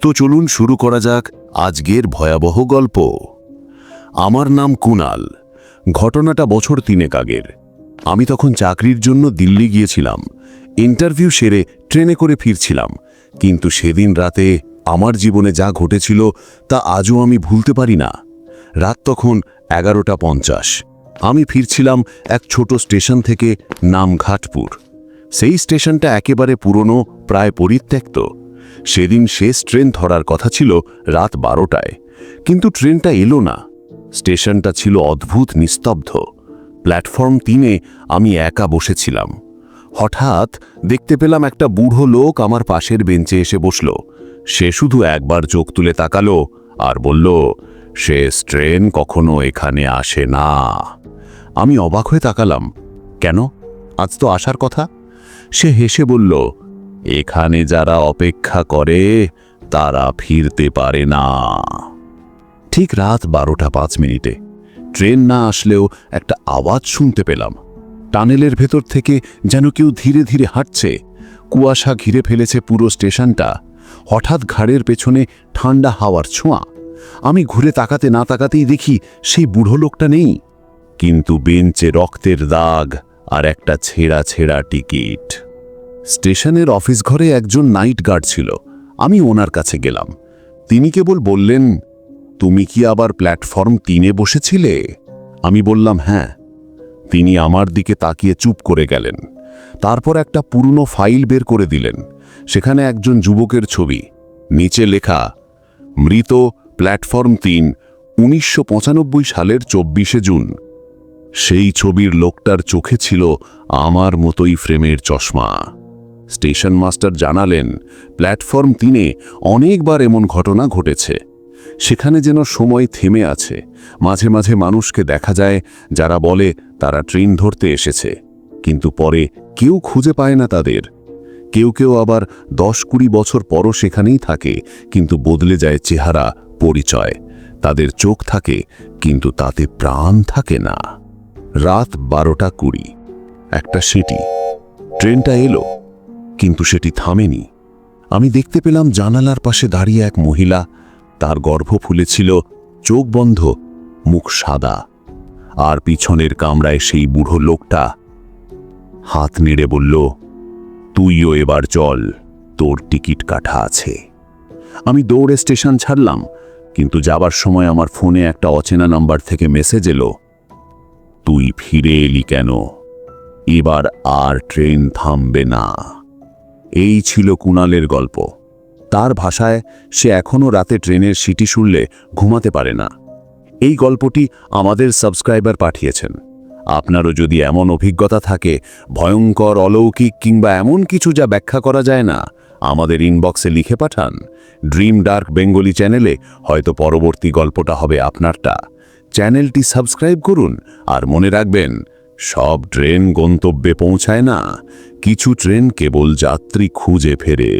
তো চলুন শুরু করা যাক আজকের ভয়াবহ গল্প। আমার নাম কুনাল। ঘটনাটা বছর তিনেক আগের। আমি তখন চাকরির জন্য দিল্লি গিয়েছিলাম। ইন্টারভিউ সেরে ট্রেনে করে ফিরছিলাম। কিন্তু সেদিন রাতে আমার জীবনে যা ঘটেছিল তা আজও আমি ভুলতে পারি না। রাত তখন এগারোটা পঞ্চাশ। আমি ফিরছিলাম এক ছোট স্টেশন থেকে নাম ঘাটপুর সেই স্টেশনটা একেবারে পুরনো, প্রায় পরিত্যক্ত। সেদিন শেষ ট্রেন ধরার কথা ছিল রাত বারোটায়। কিন্তু ট্রেনটা এলো না। স্টেশনটা ছিল অদ্ভুত নিস্তব্ধ। প্ল্যাটফর্ম তিনে আমি একা বসেছিলাম। হঠাৎ দেখতে পেলাম একটা বুড়ো লোক আমার পাশের বেঞ্চে এসে বসল। সে শুধু একবার চোখ তুলে তাকালো আর বলল শেষ ট্রেন কখনো এখানে আসে না। আমি অবাক হয়ে তাকালাম। কেন? আজ তো আসার কথা? সে হেসে বলল এখানে যারা অপেক্ষা করে, তারা ফিরতে পারে না। ঠিক রাত বারোটা পাঁচ মিনিটে ট্রেন না আসলেও একটা আওয়াজ শুনতে পেলাম। টানেলের ভেতর থেকে যেন কেউ ধীরে ধীরে হাঁটছে। কুয়াশা ঘিরে ফেলেছে পুরো স্টেশনটা। হঠাৎ ঘাড়ের পেছনে ঠান্ডা হাওয়ার ছোঁয়া। আমি ঘুরে তাকাতে না তাকাতেই দেখি সেই বুড়ো লোকটা নেই। কিন্তু বেঞ্চে রক্তের দাগ আর একটা ছেঁড়া ছেঁড়া টিকিট। স্টেশনের অফিস ঘরে একজন নাইট গার্ড ছিল। আমি ওনার কাছে গেলাম। তিনি কেবল বললেন, তুমি কি আবার প্ল্যাটফর্ম তিনে বসেছিলে? আমি বললাম হ্যাঁ। তিনি আমার দিকে তাকিয়ে চুপ করে গেলেন। তারপর একটা পুরনো ফাইল বের করে দিলেন। সেখানে একজন যুবকের ছবি। নিচে লেখা, মৃত প্ল্যাটফর্ম তিন, উনিশশো সালের চব্বিশে জুন। সেই ছবির লোকটার চোখে ছিল আমার মতোই ফ্রেমের চশমা। স্টেশন মাস্টার জানালেন, প্ল্যাটফর্ম তিনে অনেকবার এমন ঘটনা ঘটেছে। সেখানে যেন সময় থেমে আছে। মাঝে মাঝে মানুষকে দেখা যায় যারা বলে তারা ট্রেন ধরতে এসেছে। কিন্তু পরে কেউ খুঁজে পায় না তাদের। কেউ কেউ আবার দশ কুড়ি বছর পরও সেখানেই থাকে, কিন্তু বদলে যায় চেহারা, পরিচয়। তাদের চোখ থাকে, কিন্তু তাতে প্রাণ থাকে না। রাত বারোটা কুড়ি। একটা সিটি ট্রেনটা এলো। কিন্তু সেটি থামেনি। আমি দেখতে পেলাম জানালার পাশে দাঁড়িয়ে এক মহিলা, তার গর্ভ ফুলেছিল চোখ বন্ধ, মুখ সাদা, আর পিছনের কামরায় সেই বুড়ো লোকটা। হাত নেড়ে বলল, তুইও এবার চল, তোর টিকিট কাটা আছে। আমি দৌড়ে স্টেশন ছাড়লাম, কিন্তু যাবার সময় আমার ফোনে একটা অচেনা নাম্বার থেকে মেসেজ এলো। তুই ফিরে এলি কেন? এবার আর ট্রেন থামবে না। এই ছিল কুণালের গল্প। তার ভাষায় সে এখনও রাতে ট্রেনের সিটি শুনলে ঘুমাতে পারে না। এই গল্পটি আমাদের সাবস্ক্রাইবার পাঠিয়েছেন। আপনারও যদি এমন অভিজ্ঞতা থাকে, ভয়ঙ্কর, অলৌকিক কিংবা এমন কিছু যা ব্যাখ্যা করা যায় না, আমাদের ইনবক্সে লিখে পাঠান। ড্রিম ডার্ক বেঙ্গলি চ্যানেলে হয়তো পরবর্তী গল্পটা হবে আপনারটা। চ্যানেলটি সাবস্ক্রাইব করুন আর মনে রাখবেন, সব ট্রেন গন্তব্যে পৌঁছায় না। কিছু ট্রেন কেবল যাত্রী খুঁজে ফেরে।